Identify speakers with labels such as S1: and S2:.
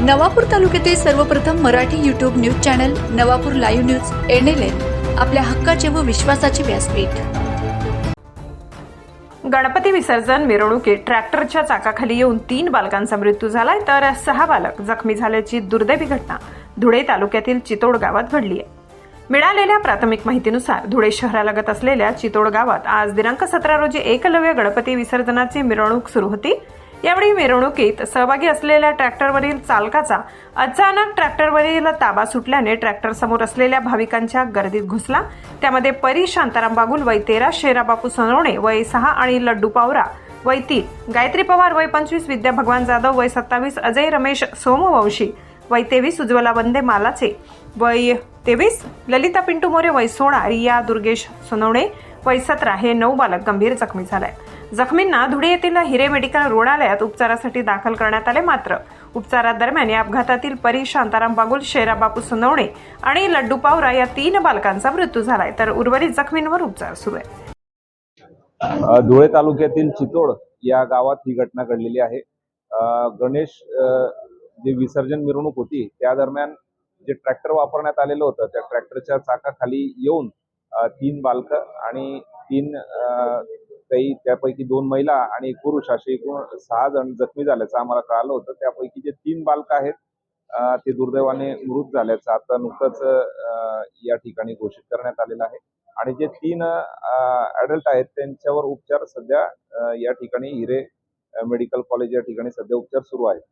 S1: नवापूर तालुक्यातील सर्वप्रथम Marathi YouTube news channel Navapur live news N L N आपल्या हक्काचे व विश्वासाचे व्यासपीठ.
S2: गणपती विसर्जन मिरवणुकीत ट्रॅक्टरच्या चाकाखाली येऊन तीन बालकांचा मृत्यू झालाय तर सहा बालक जखमी झाल्याची दुर्दैवी घटना धुळे तालुक्यातील चितोड गावात घडली आहे. मिळालेल्या प्राथमिक माहितीनुसार धुळे शहरालगत असलेल्या चितोड गावात आज दिनांक सतरा रोजी एकलव्य गणपती विसर्जनाची मिरवणूक सुरू होती. यावेळी मिरवणुकीत सहभागी असलेल्या ट्रॅक्टरवरील चालकाचा अचानक ट्रॅक्टरवरील ताबा सुटल्याने ट्रॅक्टर समोर असलेल्या भाविकांच्या गर्दीत घुसला. त्यामध्ये परी शांताराम बागुल वय तेरा शेराबापू सोनवणे वय सहा आणि लड्डू पावरा वय तीन गायत्री पवार वय पंचवीस विद्या भगवान जाधव वय सत्तावीस अजय रमेश सोमवंशी वय तेवीस उज्ज्वला वंदे मालाचे वय तेवीस ललिता पिंटू मोरे वय सोळा रिया दुर्गेश सोनवणे वय सतरा हे नऊ बालक गंभीर जखमी झालाय जखमींना धुळे येथील हिरे मेडिकल रुग्णालयात उपचारासाठी दाखल करण्यात आले मात्र उपचारादरम्यान या अपघातातील परी शांताराम बागुल शेराबापू सोनवणे आणि लड्डू पावरा या तीन बालकांचा मृत्यू झालाय तर उर्वरित जखमींवर उपचार सुरू आहे.
S3: धुळे तालुक्यातील चितोड या गावात ही घटना घडलेली आहे. गणेश जी जे विसर्जन मिरवणूक होती त्या दरम्यान जे ट्रॅक्टर वापरण्यात आलेलं होतं त्या ट्रॅक्टरच्या चाकाखाली येऊन तीन बालक आणि तीन काही त्यापैकी दोन महिला आणि एक पुरुष असे एकूण सहा जण जखमी झाल्याचं आम्हाला कळालं होतं. त्यापैकी जे तीन बालक आहेत ते दुर्दैवाने मृत झाल्याचं आता नुकतंच या ठिकाणी घोषित करण्यात आलेलं आहे. आणि जे तीन ऍडल्ट आहेत त्यांच्यावर उपचार सध्या या ठिकाणी हिरे मेडिकल कॉलेज या ठिकाणी सध्या उपचार सुरू आहेत.